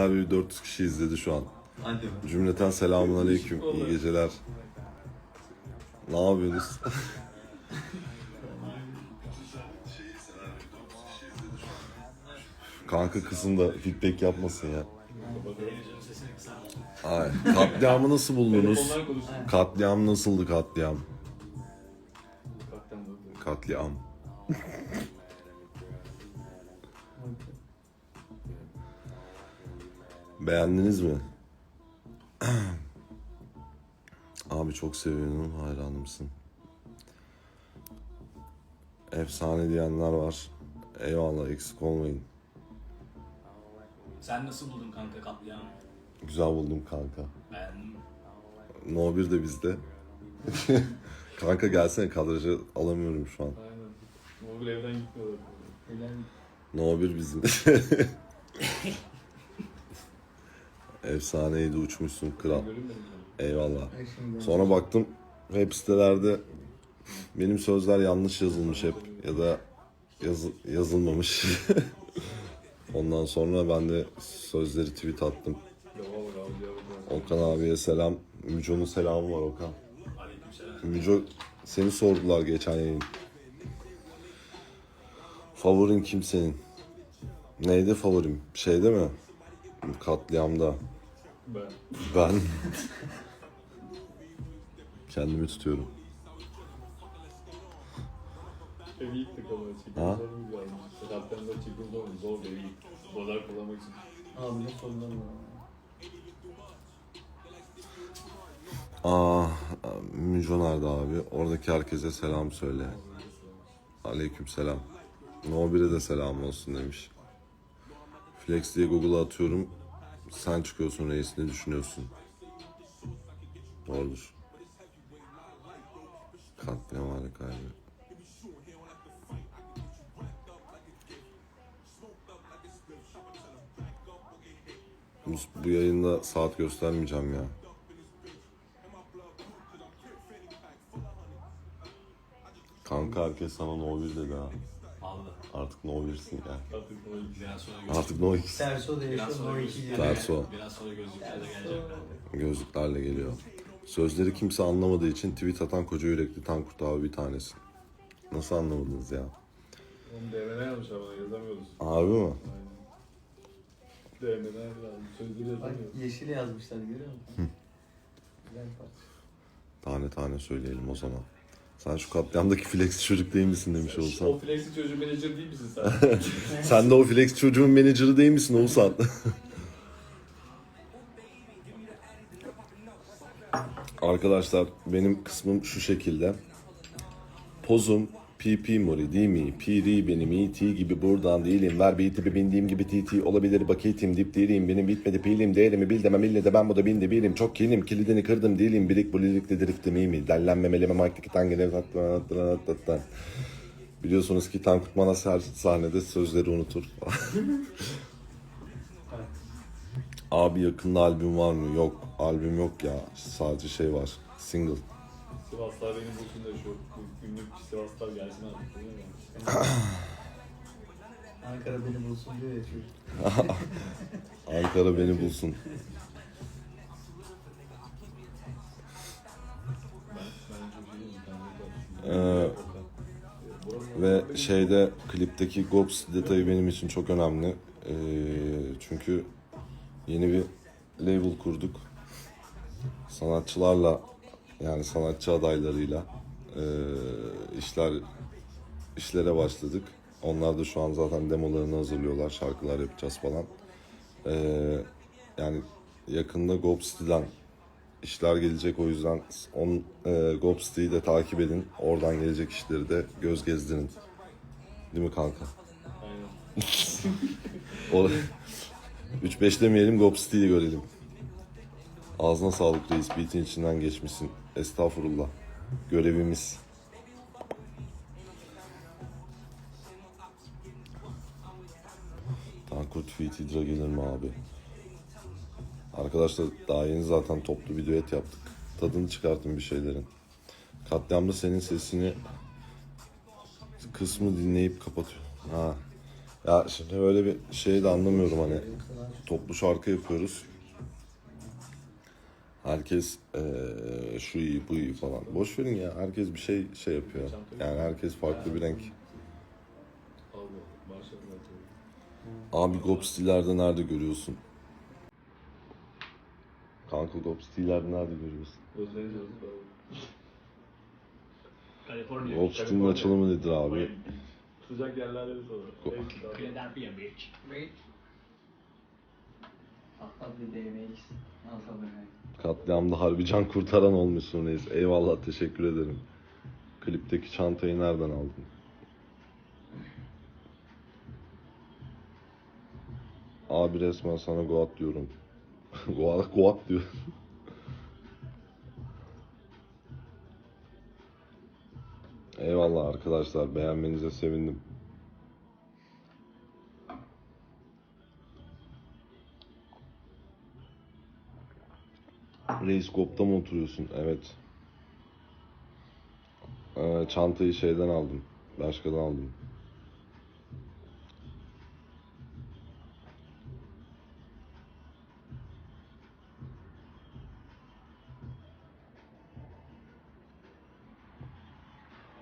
senaryoyu 400 kişi izledi şu an. Cümleten selamun aleyküm. İyi geceler. Ne yapıyorsunuz? Kanka kızım da feedback yapmasın ya. Ay, katliamı nasıl buldunuz? Katliam nasıldı katliam? Katliam. Beğendiniz mi? Abi çok seviyorum, hayranımsın. Efsane diyenler var. Eyvallah eksik olmayın. Sen nasıl buldun kanka katliamı? Güzel buldum kanka. Beğendin mi? No 1 de bizde. kanka gelsene kadrajı alamıyorum şu an. Aynen. Mobil evden gitmiyorlar. No 1 bizim. Efsaneydi uçmuşsun kral. Eyvallah. Sonra baktım web sitelerde benim sözler yanlış yazılmış hep ya da yazı- yazılmamış. Ondan sonra ben de sözleri tweet attım. Okan abiye selam. Müco'nun selamı var Okan. Müco seni sordular geçen yayın. Favorin kim senin? Neydi favorim? Şeyde mi? Katliamda. Ben. Ben kendimi tutuyorum. Evi yıktık ama çekim Ha? zor mu yazmış? Kalktan da çekim zor evi yıktık. Dolar kullanmak için. Abi ne sorunlar var? Aa, Müco nerede abi? Oradaki herkese selam söyle. Aleyküm selam. No 1'e de selam olsun demiş. Flex diye Google'a atıyorum. Sen çıkıyorsun reis ne düşünüyorsun? Doğrudur. Katliam harikaydı. Bu, bu yayında saat göstermeyeceğim ya. Kanka herkes sana no 1 dedi ha. Vallahi. Artık no 1'sin ya. Artık o iki. Biraz sonra göz... Artık no 2. Terso Biraz değişiyor, sonra no. Terso. Biraz sonra gözlükler de gelecek. Gözlüklerle geliyor. Sözleri kimse anlamadığı için tweet atan koca yürekli Tankurt abi bir tanesi. Nasıl anlamadınız ya? Oğlum DM'den yazmışlar bana yazamıyoruz. Abi mi? Aynen. DM'den yazmış. Sözleri Bak yazamıyoruz. yeşil yazmışlar görüyor musun? Güzel parça. Tane tane söyleyelim o zaman. Sen şu katliamdaki flex çocuk değil misin demiş O olsan. flexi çocuğu menajer değil misin sen? Sen de o flex çocuğun menajeri değil misin Oğuzhan? Arkadaşlar benim kısmım şu şekilde. Pozum PP mori değil mi? Piri benim ET gibi buradan değilim. Ver bir tipi bindiğim gibi TT olabilir bakitim dip değilim. Benim bitmedi pilim değerimi bil demem ille de ben bu da bindi birim. Çok kilim kilidini kırdım değilim. Birik bu lirikte driftim iyi mi? Dellenmemelime maktiki tangene Biliyorsunuz ki Tankut Manas her sahnede sözleri unutur. Abi yakında albüm var mı? Yok. Albüm yok ya. Sadece şey var. Single. Sivaslar benim bulsun da şu bu günlük Sivaslar gelsin artık. değil mi? Ankara beni bulsun diyor ya çocuk. Ankara beni bulsun. Ben, ben çok iyi değilim. Ben de- Ve şeyde klipteki Gops detayı benim için çok önemli. Ee, çünkü yeni bir label kurduk. Sanatçılarla yani sanatçı adaylarıyla ee, işler işlere başladık. Onlar da şu an zaten demolarını hazırlıyorlar. Şarkılar yapacağız falan. Ee, yani yakında Gopsti'den işler gelecek o yüzden on, e, Gopsti'yi de takip edin. Oradan gelecek işleri de göz gezdirin. Değil mi kanka? Aynen. O 3-5 demeyelim Gopsti'yi görelim. Ağzına sağlık reis. Beat'in içinden geçmişsin. Estağfurullah. Görevimiz. Tankurt Feet Hydra gelir mi abi? Arkadaşlar daha yeni zaten toplu bir düet yaptık. Tadını çıkartın bir şeylerin. Katliamda senin sesini kısmı dinleyip kapatıyor. Ha. Ya şimdi böyle bir şey de anlamıyorum hani toplu şarkı yapıyoruz. Herkes eee, şu iyi bu iyi falan. Boş verin ya herkes bir şey şey yapıyor. Yani herkes farklı bir renk. Abi Gopsti'lerde nerede görüyorsun? Kanka Gopsti'lerde nerede görüyorsun? Gopsti'nin açılımı nedir abi? Sıcak yerlerde bir soru. Philadelphia Beach. Hatta bir DMX. Nasıl böyle? Katliamda harbi can kurtaran olmuşsun reis. Eyvallah teşekkür ederim. Klipteki çantayı nereden aldın? Abi resmen sana Goat diyorum. Goat, Goat diyor. Eyvallah arkadaşlar beğenmenize sevindim. Reis Gop'ta mı oturuyorsun? Evet. Ee, çantayı şeyden aldım. Başkadan aldım.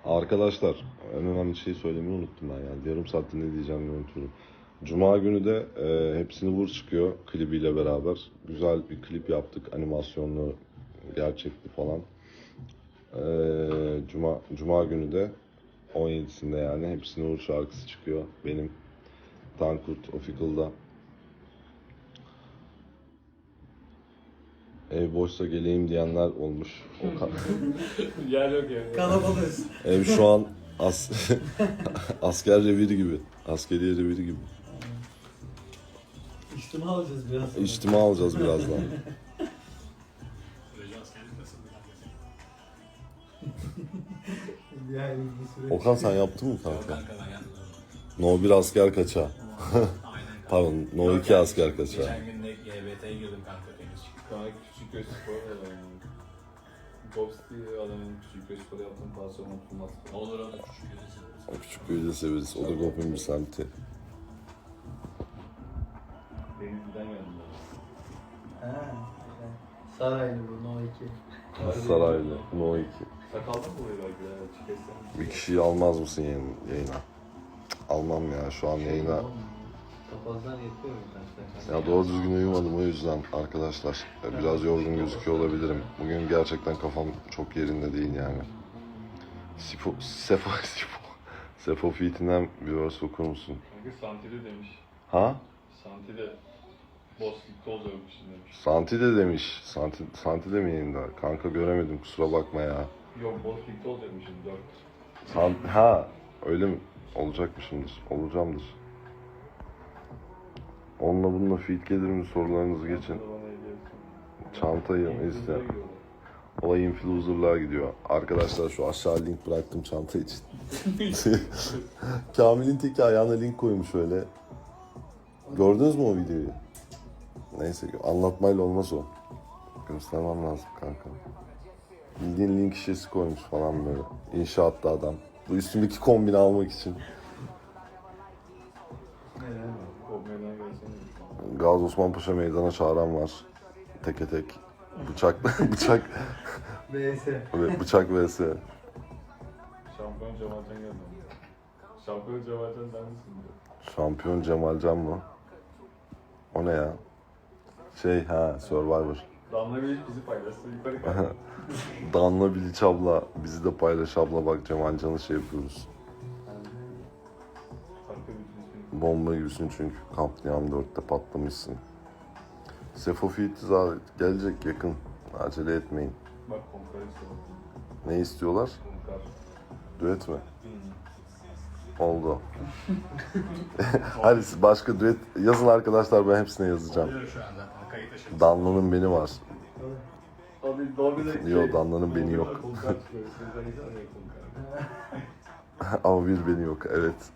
Arkadaşlar en önemli şeyi söylemeyi unuttum ben yani. Yarım saatte ne diyeceğimi unutuyorum. Cuma günü de e, hepsini vur çıkıyor klibiyle beraber. Güzel bir klip yaptık. Animasyonlu, gerçekli falan. E, Cuma Cuma günü de 17'sinde yani hepsini vur şarkısı çıkıyor. Benim Tankurt Official'da. Ev boşsa geleyim diyenler olmuş. O Yer yok yani. Kalabalığız. Ev şu an as asker reviri gibi. Askeriye reviri gibi. İçtima alacağız biraz sonra. İçtima alacağız birazdan. Yani. Okan sen yaptın mı kanka? Kanka ben yaptım. No 1 asker kaça? Aynen kanka. Pardon No Yok 2 yani, asker kaça? Geçen gün de GBT'ye girdim kanka temiz çıktı. Kanka küçük göz sporu var yani. Bobsti adamın küçük göz sporu yaptığım pasyon unutulmaz. Olur olur küçük gözü O küçük de severiz. O da Gopin bir semti. Saraylı bu No 2. Saraylı. No 2. Sakallı mı oluyor belki? Çıkesem. Bir kişiyi almaz mısın yayın, yayına? Almam ya şu an yayına. Papazdan yetiyor mu? Ya doğru düzgün uyumadım o yüzden arkadaşlar. E, Biraz yorgun gözüküyor olabilirim. Bugün gerçekten kafam çok yerinde değil yani. Sifo, Sefo, Sifo. Sefo Fit'inden bir verse okur musun? Kanka Santide demiş. Ha? Santide. Demiş. Santi de demiş. Santi, Santi de mi yayında? Kanka göremedim kusura bakma ya. Yok Bostik'te olacakmışım 4. San, ha öyle mi? Olacakmışımdır. Olacağımdır. Onunla bununla feed gelir mi sorularınızı geçin. Çantayı işte. O influencer'lığa gidiyor. Arkadaşlar şu aşağı link bıraktım çanta için. Kamil'in teki ayağına link koymuş öyle. Gördünüz mü o videoyu? Neyse anlatmayla olmaz o. Göstermem lazım kanka. Bildiğin link şişesi koymuş falan böyle. İnşaatta adam. Bu üstündeki kombini almak için. Gazi Osman Paşa meydana çağıran var. Teke tek. Bıçak, bıçak, BS. bıçak vs. Şampiyon Cemalcan geldi. Şampiyon Cemalcan sen misin. Şampiyon Cemalcan mı? O ne ya? Şey ha Survivor. Damla Bey bizi paylaştı. Yukarı. Danla Bilic abla bizi de paylaş abla bak Cemalcan'ı şey yapıyoruz. Bomba gibisin çünkü Katliam 4'te patlamışsın. Sefo zaten gelecek yakın. Acele etmeyin. Bak konkar. Ne istiyorlar? Konkar. Düet mi? Oldu. Hadi başka düet yazın arkadaşlar ben hepsine yazacağım. Oluyor şu an Danla'nın beni var. Abi Dobby'de Yo, Danla'nın beni yok. Ama bir beni yok evet.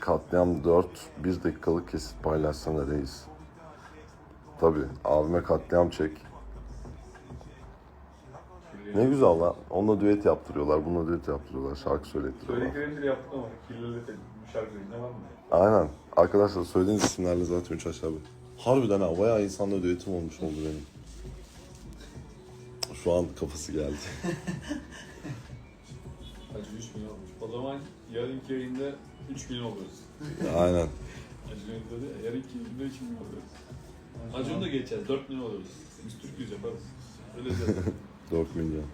Katliam 4 1 dakikalık kesit paylaşsana reis. Tabi abime katliam çek. Ne güzel lan. Onunla düet yaptırıyorlar, bununla düet yaptırıyorlar, şarkı söylettiriyorlar. Söylediklerimizi de yaptık ama kirlilik var mı? Aynen. Arkadaşlar söylediğiniz isimlerle zaten 3 aşağı bir. Harbiden ha bayağı insanla düetim olmuş oldu benim. Şu an kafası geldi. Hacı 3 milyon olmuş. O zaman yarınki yayında 3 milyon oluruz. Aynen. Hacı yayında da yarınki yayında 3 milyon oluruz. Hacı'nı da geçeceğiz. 4 milyon oluruz. Biz Türk'üz yaparız. Öyle de. 4 milyon.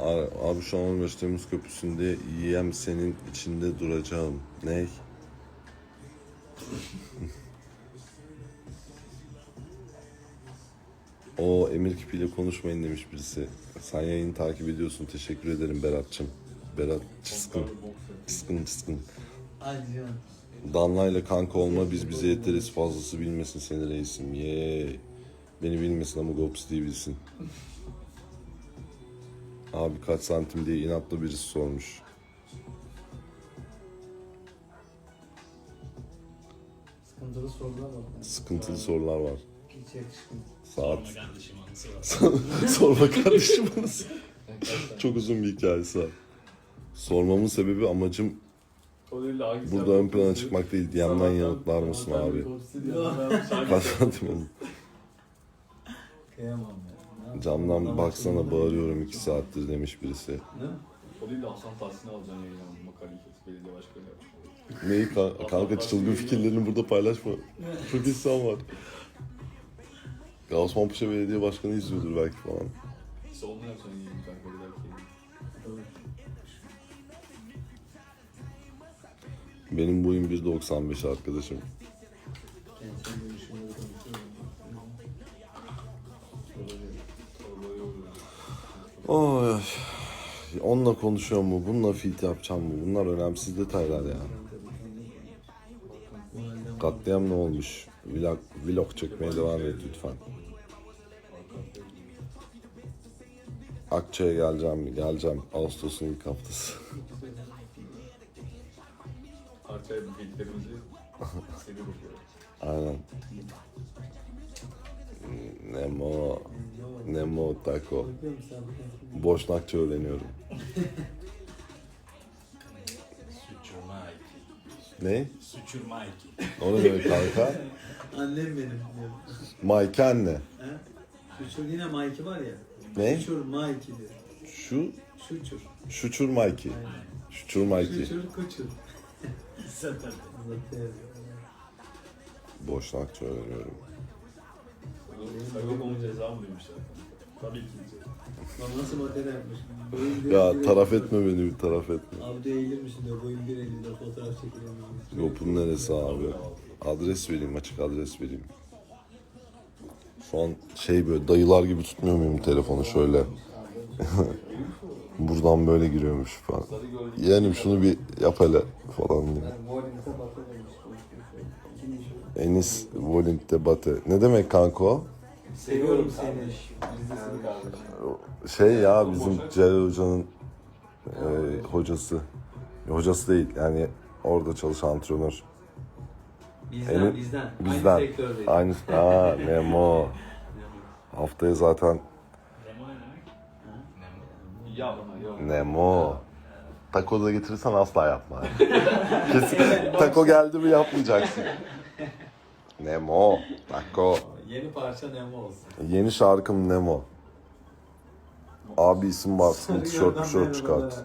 Abi, şu an 15 Temmuz Köprüsü'nde yiyem senin içinde duracağım. Ne? o Emir kipiyle konuşmayın demiş birisi. Sen yayını takip ediyorsun. Teşekkür ederim Berat'cığım. Berat çıskın. Çıskın çıskın. Danla ile kanka olma biz bize yeteriz fazlası bilmesin seni reisim. Ye. Beni bilmesin ama Gops diye bilsin. Abi kaç santim diye inatla birisi sormuş. Sıkıntılı sorular var. Sıkıntılı sorular var. Hiç yakışmıyor. Saat. Sorma kardeşim anısı var. Sorma kardeşim nasıl? Çok uzun bir hikayesi var. Sormamın sebebi amacım burada ön plana çıkmak değil. DM'den yanıtlar mısın abi? Kaç santim oğlum? Kıyamam ya. Camdan baksana bağırıyorum iki saattir demiş birisi. Ne? O değil de Hasan Tahsin'i alacaksın yayına. Makale kes. Belediye başkanı yapmış. Neyi ka- kanka çılgın fikirlerini burada paylaşma. Çok insan var. Ya Osman Paşa Belediye Başkanı izliyordur belki falan. İşte onu yapacaksın yayını kanka. Bir. Benim boyum 1.95 arkadaşım. Kentsel dönüşümleri konuşuyorum. Oy. Onunla konuşuyor mu? Bununla fit yapacağım mı? Bunlar önemsiz detaylar ya. Katliam ne olmuş? Vlog, vlog çekmeye devam et lütfen. Akça'ya geleceğim, geleceğim. Ağustos'un ilk haftası. Bilgilerimizi seni. Aynen. Nemo, Nemo Taco. Boşnakça öğreniyorum. Ne? Suçurma iki. O ne demek kanka? Annem benim. Mike anne. He? Yine Mikey var ya. Ne? Şuçur Mikey diyor. Şu, Şuçur. şuçur Mikey. Şuçur Mikey. Şuçur kuçur. Boşnakça öğreniyorum. Sakın onu ceza mı demişler? Tabii ki ceza. Lan nasıl model yapmış? Boyun bir- Ya bir- taraf etme beni bir taraf etme. Abi de eğilir misin diyor. Boyun bir elinde fotoğraf çekilemiyor. Yopun neresi abi? Adres vereyim, açık adres vereyim. Şu an şey böyle dayılar gibi tutmuyor muyum telefonu şöyle? Buradan böyle giriyormuş falan. Yeğenim şunu bir yap hele falan diye. Yani. Enis Volint Bate. Ne demek kanka o? Seviyorum seni. Dizisini kardeşim. Şey ya bizim Celal Hoca'nın e, hocası. Hocası değil yani orada çalışan antrenör. Bizden Emin- bizden. Bizden. Aynı sektördeyiz. Aynı. Aa Nemo. Haftaya zaten ya. Nemo. Taco da getirirsen asla yapma. Kesin. Taco geldi mi yapmayacaksın. Nemo. Taco. Yeni parça Nemo olsun. Yeni şarkım Nemo. Abi isim bassın, tişört tişört çıkart.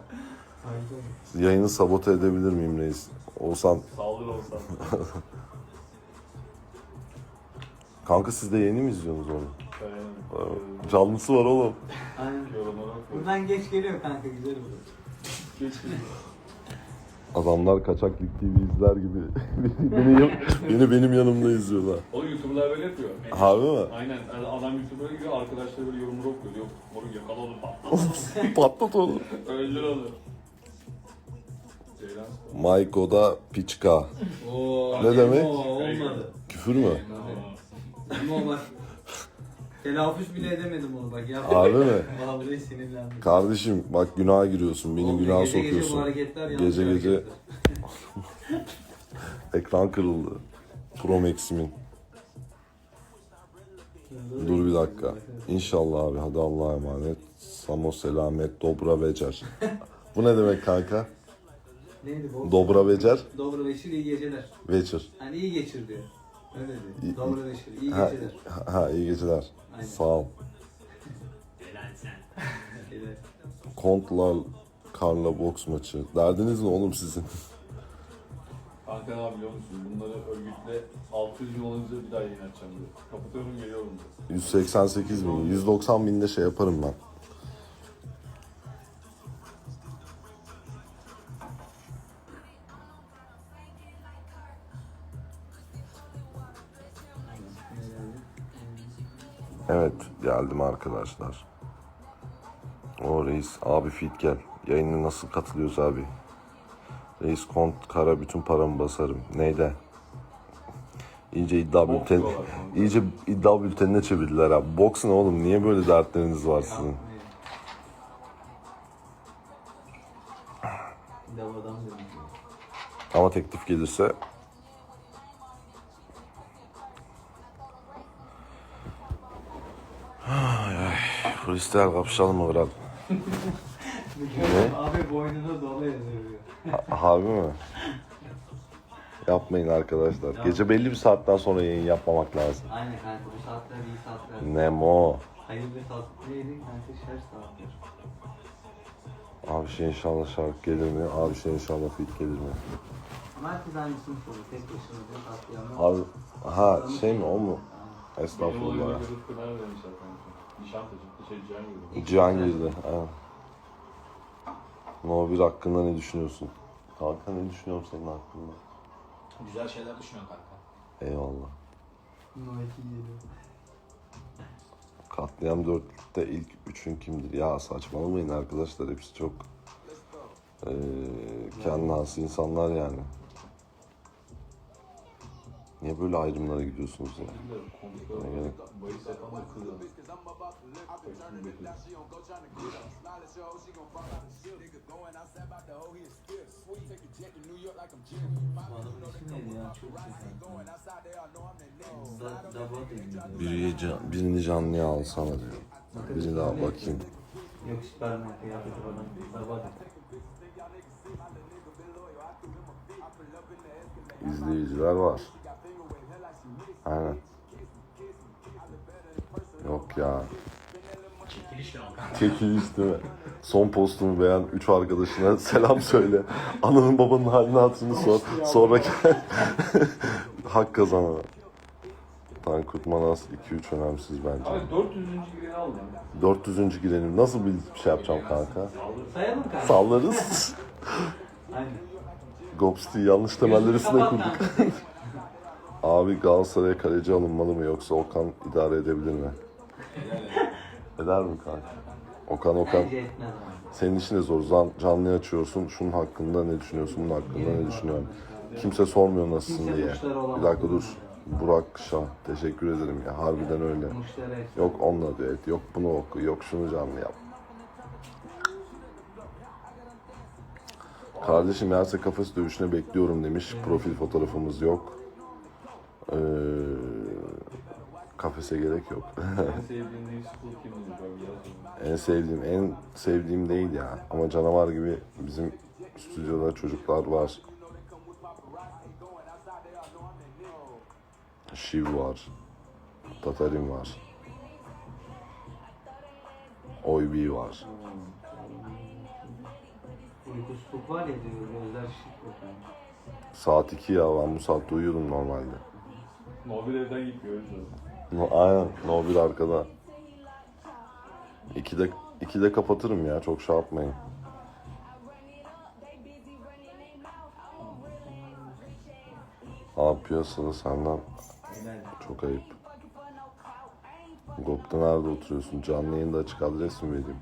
Yayını sabote edebilir miyim reis? Olsan. Saldır olsan. Kanka siz de yeni mi izliyorsunuz onu? Aynen. Canlısı var oğlum. Aynen. Buradan geç geliyor kanka güzel olur. Geç Adamlar kaçak lig TV izler gibi beni, beni benim yanımda izliyorlar. O YouTuber'lar böyle yapıyor. Harbi mi? Aynen. Yani Adam YouTuber'a gidiyor, arkadaşları böyle yorumları okuyor. Yok, moruk yakala onu patlat. Patlat onu. Öldür onu. Ceylan. Maiko'da piçka. Oo, Ne demek? Olmadı. Küfür mü? Nemo bak. Telaffuz bile edemedim onu bak. Ya. Harbi mi? Vallahi sinirlendim. Kardeşim bak günaha giriyorsun. Beni Oğlum, günaha gece Gece bu sokuyorsun. hareketler yanlış Gece gece hareketler. ekran kırıldı. Pro Max'imin. Dur bir dakika. İnşallah abi hadi Allah'a emanet. Samo selamet dobra vecer. Bu ne demek kanka? Neydi bu? Dobra vecer, Dobra Beşir iyi geceler. vecer. Hani iyi geçir diyor. Öyle Dobra Beşir iyi Ha, geceler. ha iyi geceler. Aynen. Sağ ol. Geceler. Kontlar Karla boks maçı. Derdiniz ne oğlum sizin? Kanka ne biliyor musun? Bunları örgütle 600 bin olunca bir daha yayın açacağım diyor. Kapatıyorum geliyorum diyor. 188 bin, 190 binde şey yaparım ben. Geldim arkadaşlar. O reis abi fit gel. Yayına nasıl katılıyoruz abi? Reis kont kara bütün paramı basarım. Neyde? İyice iddia bülten, iyice iddia bültenine çevirdiler abi. Boks ne oğlum? Niye böyle dertleriniz var sizin? Ama teklif gelirse Freestyle kapışalım mı kral? Ne? Abi boynuna dola yazıyor. Harbi mi? Yapmayın arkadaşlar. Gece belli bir saatten sonra yayın yapmamak lazım. Aynen kanka bu saatler iyi saatler. Nemo. Hayırlı saat neydi kanka şer saatler. Abi şey inşallah şarkı gelir mi? Abi şey inşallah fit gelir mi? Merkez hangisini soruyor? Tek başına diyor katliamı. Abi ha şey mi o mu? Estağfurullah. Nişantaşı, şey Cihangir'de. Cihangir'de. Aynen. No 1 hakkında ne düşünüyorsun? Kanka ne düşünüyorum senin hakkında? Güzel şeyler düşünüyorsun kanka. Eyvallah. Nike geliyor. Katliam 4'te ilk üçün kimdir? Ya saçmalamayın arkadaşlar hepsi çok eee kendi has insanlar yani. Niye böyle ayrımlara gidiyorsunuz ya? Ne gerek? Biri can, birini canlıya alsana diyor. Birini daha bakayım. Yok İzleyiciler var. Aynen. Yok ya. Çekiliş de kanka. Çekiliş değil mi? Son postumu beğen 3 arkadaşına selam söyle. Ananın babanın halini hatırını sor. Sonra. Hak kazanana. Tankut Manas 2-3 önemsiz bence. Abi 400. gireni aldım. 400. girelim. Nasıl bir şey yapacağım kanka? Sayalım kanka. Sallarız. Aynen. Gopsti yanlış temeller üstüne kurduk. Abi Galatasaray'a kaleci alınmalı mı yoksa Okan idare edebilir mi? Eder mi kanka? Okan Okan. Bence etmez ama. Senin için de zor. Zan- Canlı açıyorsun. Şunun hakkında ne düşünüyorsun? Bunun hakkında ne düşünüyorsun? Kimse sormuyor nasılsın Kimse diye. muşları olamaz. Bir dakika dur. Burak Şah. Teşekkür ederim ya. Harbiden öyle. Yok onunla diyor et. Yok bunu oku. Yok şunu canlı yap. Kardeşim yerse kafes dövüşüne bekliyorum demiş. Profil fotoğrafımız yok. Ee, kafese gerek yok. En sevdiğin New School kimdir? Ben yazıyorum. En sevdiğim, en sevdiğim değil ya. Ama canavar gibi bizim stüdyoda çocuklar var. Shiv var. Tatarin var. Oybi var. Uykusuzluk var ya diyor. Gözler. Saat 2 ya ben bu saatte uyuyordum normalde. Mobil evden gitmiyor. No, aynen. No bir arkada. 2'de 2'de kapatırım ya. Çok şey yapmayın. Abi piyasada senden. Çok ayıp. Gop'ta nerede oturuyorsun? Canlı yayında açık adres mi vereyim?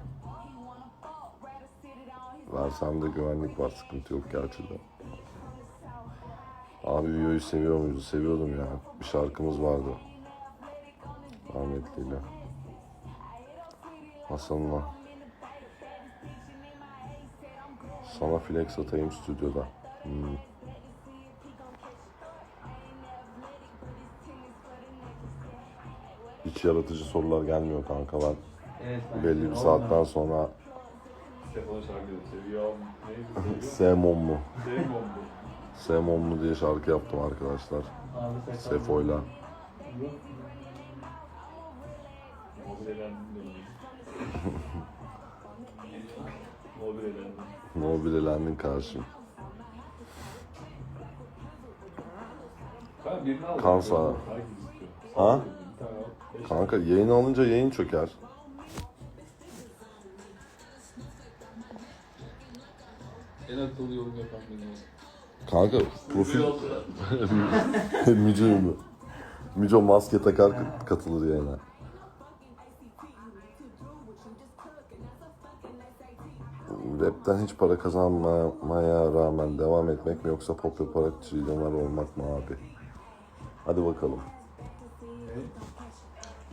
Versem de güvenlik var. Sıkıntı yok gerçi de. Abi Üyo'yu seviyor muydu? Seviyordum ya. Bir şarkımız vardı. Rahmetliyle. Hasan'la. Sana flex atayım stüdyoda. Hmm. hiç yaratıcı sorular gelmiyor kanka ben. Evet, ben Belli bir saatten olmadı. sonra Stefan şarkıyı seviyor. Neydi söylüyor? Semon mu? Sevmem bu. Semon mu diye şarkı yaptım arkadaşlar. Sefo'yla. Yok. Mobil elendim de öyle. Mobil elendim. Mobil elendin karşım. Kanka birini al. Kan sağı. Herkes istiyor. Ha? Kanka yayını alınca yayın çöker. En akıllı yorum yapan benim. Kanka profil Müco mu? Müco maske takar katılır yayına. Rapten hiç para kazanmamaya rağmen devam etmek mi yoksa pop yaparak trilyoner olmak mı abi? Hadi bakalım.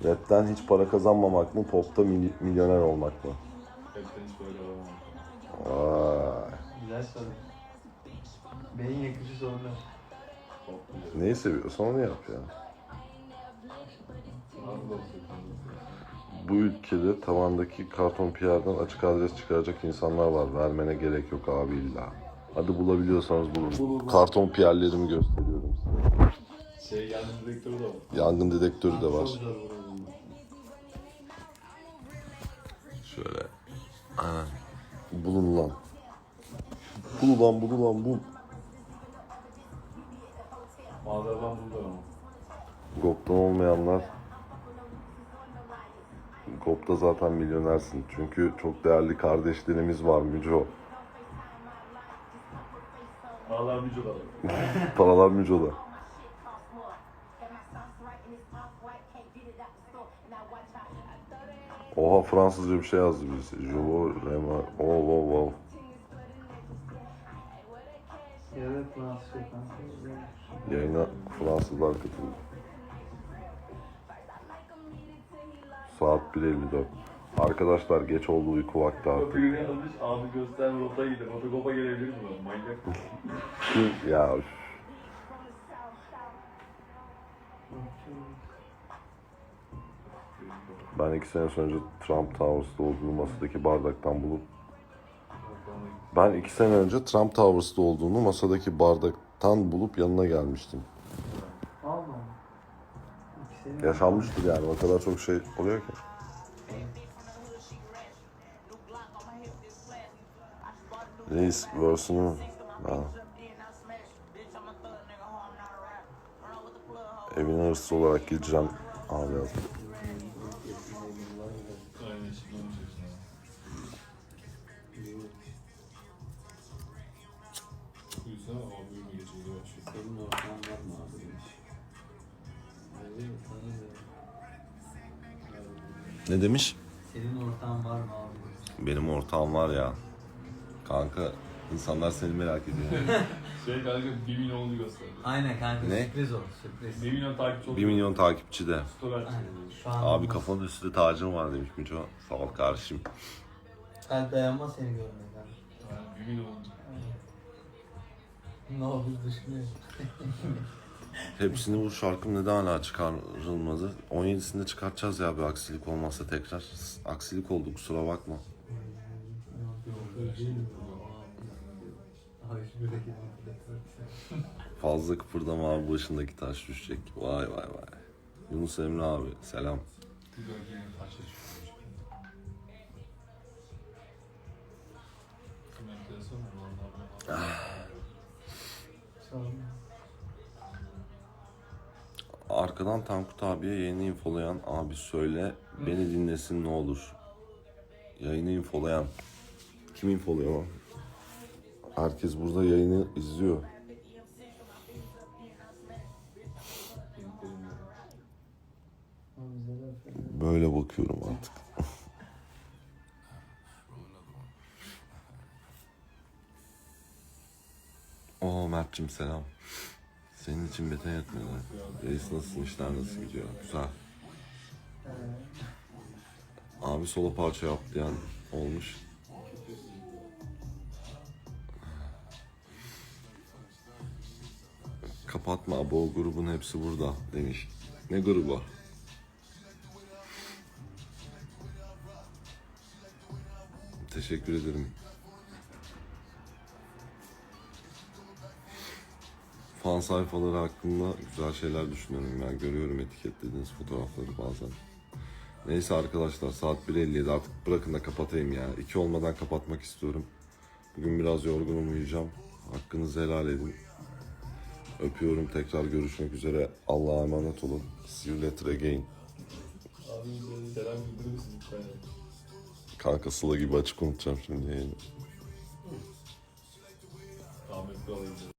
Rapten hiç para kazanmamak mı, popta mil- milyoner olmak mı? Hepten hiç böyle alamam. Vay. Güzel soru. Beyin. Çok güzel. Neyi seviyorsan onu yap ya. Bu ülkede tavandaki karton piyerden açık adres çıkaracak insanlar var. Vermene gerek yok abi illa. Hadi bulabiliyorsanız bulun. Karton piyerlerimi gösteriyorum size. Şey yandım direktörü de var. Yangın dedektörü de var. Şöyle. Aynen. Bulun lan. Bul lan bul lan bul. Mağazadan buldular ama. GOP'tan olmayanlar GOP'ta zaten milyonersin. Çünkü çok değerli kardeşlerimiz var Müco. Bir var. Paralar Müco'da. Oha Fransızca bir şey yazdı birisi. Jovo, Rema, oh, oh, oh. Yayına Fransızlar katıldı. Saat 1.54. Arkadaşlar geç oldu uyku vakti artık. Biri yazmış abi göster rota gidelim. Otokopa gelebilir mi? Manyak. ya üf. ben iki sene önce Trump Towers'ta olduğu masadaki bardaktan bulup ben iki sene önce Trump Towers'ta olduğunu masadaki bardaktan bulup yanına gelmiştim. Alma. İkisini Yaşanmıştır yani o kadar çok şey oluyor ki. Reis versiyonu ha. Evine hırsız olarak gireceğim abi yazdım. Ne demiş? Senin ortağın var mı abi. Benim ortağım var ya. Kanka insanlar seni merak ediyor. Şey kanka 1 milyonunu gösterdi. Aynen kanka Ne? sürpriz oldu sürpriz. 1 milyon takipçi oldu. 1 milyon takipçi de. Story açtı. Aynen. Şu an Abi kafanın üstünde tacım var demiş Müco. Sağ ol kardeşim. Kalp dayanmaz seni görmeye kanka. Yani 1 milyon oldu. Ne olur düşünüyor. Hepsini bu şarkım neden hala çıkarılmadı? 17'sinde çıkartacağız ya bir aksilik olmazsa tekrar. Aksilik oldu kusura bakma. Fazla kıpırdama abi başındaki taş düşecek. Vay vay vay. Yunus Emre abi selam. Bir Arkadan Tankut abiye yayını infolayan abi söyle beni dinlesin ne olur. Yayını infolayan. Kim infoluyor lan? Herkes burada yayını izliyor. Böyle bakıyorum artık. Oo Mert'cim selam. Senin için beten yatmıyorlar. Reis nasılsın, işler nasıl gidiyor? Güzel. Abi solo parça yap diyen olmuş. Kapatma abo grubun hepsi burada demiş. Ne grubu? Teşekkür ederim. Fan sayfaları hakkında güzel şeyler düşünüyorum ya. Görüyorum etiketlediğiniz fotoğrafları bazen. Neyse arkadaşlar saat 1.57 artık bırakın da kapatayım ya. 2 olmadan kapatmak istiyorum. Bugün biraz yorgunum uyuyacağım. Hakkınızı helal edin. Öpüyorum tekrar görüşmek üzere. Allah'a emanet olun. See you later again. Abi selam bildirir misin lütfen? Kanka Sıla gibi açık unutacağım şimdi yayını. Ahmet Kural'ı